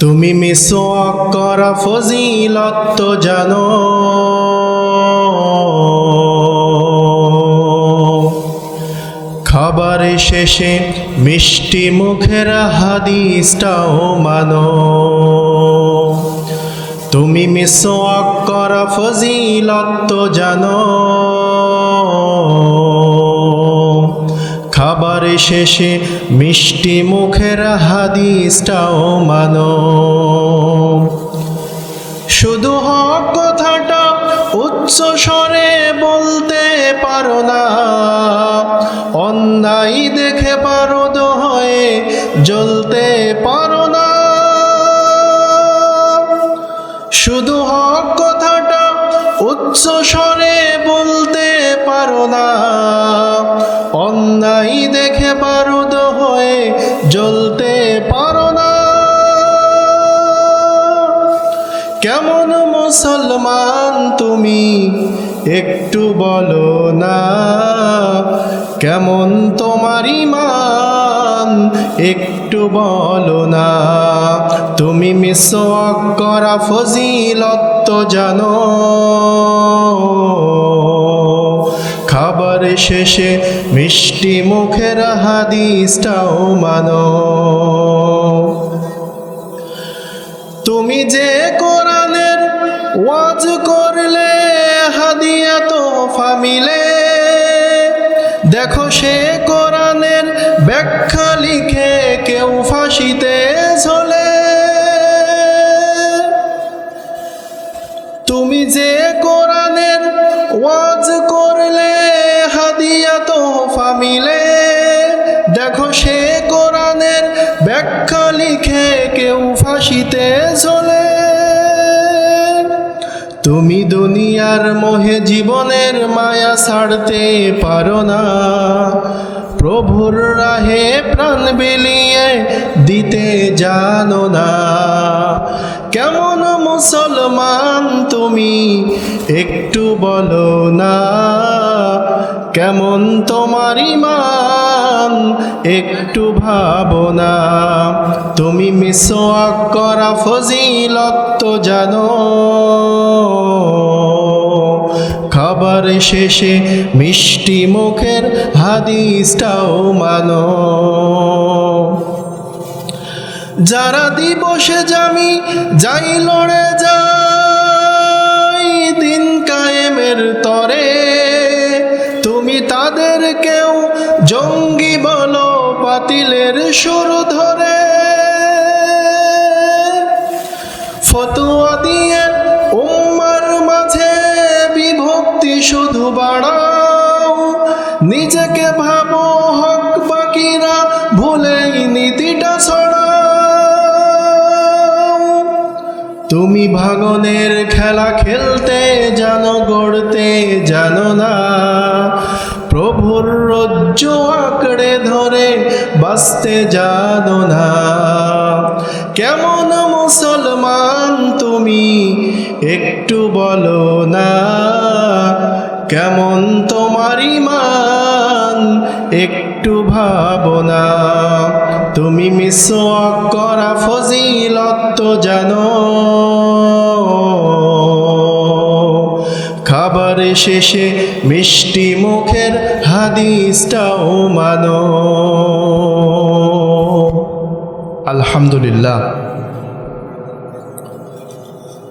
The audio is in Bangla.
তুমি মিসওয়াক করা ফজিলত তো জানো। খাবারে শেষে মিষ্টি মুখের হাদিসটাও মানো। তুমি মিসওয়াক করা ফজিলত তো জানো। শেষে মিষ্টি মুখের হাদিসটাও মানো। শুধু হক কথাটা উচ্চ স্বরে বলতে পারো না। অন্যায় দেখে পারো হয়ে জ্বলতে পারো না। শুধু হক কথাটা উচ্চ স্বরে বলতে পারো না। জ্বলতে পারো না। কেমন মুসলমান তুমি একটু বলো না। কেমন তোমার ইমান একটু বলো না। তুমি মিসওয়াক করা ফজিলত জানো। খাবার শেষে মিষ্টি মুখের হাদিসটাও মানো। তুমি যে কোরআনের ওয়াজ করলে, হাদিয়া তো ফামিলে দেখো সে কোরআনের ব্যাখ্যা লিখে কেউ ফাঁসিতে ঝোলে। তুমি যে কোরআনের ওয়াজ লিখে কেউ ফাঁসিতে চলে তুমি দুনিয়ার মোহে জীবনের মায়া ছাড়তে পারো না। প্রভুর রাহে প্রাণ বিলিয়ে দিতে জানো না। কেমন মুসলমান তুমি একটু বলো না। কেমন তোমার ইমান একটু ভাবনা তুমি মিসওয়াক করা ফজিলত জানো। খাবার শেষে মিষ্টি মুখের হাদিসটাও মানো। যারা দিবসে জামি, যাই লড়ে জঙ্গি বলো বাতিলের সুর ধরে। ফতুয়া দিয়ে উম্মার মাঝে বিভক্তি শুধু বাড়াও। নিজেকে ভাবো হক বাকিরা ভুলেই নীতিটা ছড়াও। তুমি ভাগনের খেলা খেলতে জানো, গড়তে জানো না। প্রভুর রজ্জ আঁকড়ে ধরে, বাঁচতে জানো না। কেমন মুসলমান তুমি, একটু বলো না। কেমন তোমার ইমান একটু ভাবনা তুমি মিসওয়াক করা ফজিলত জানো। খাবার শেষে মিষ্টি মুখের হাদিসটাও মানো। আলহামদুলিল্লাহ।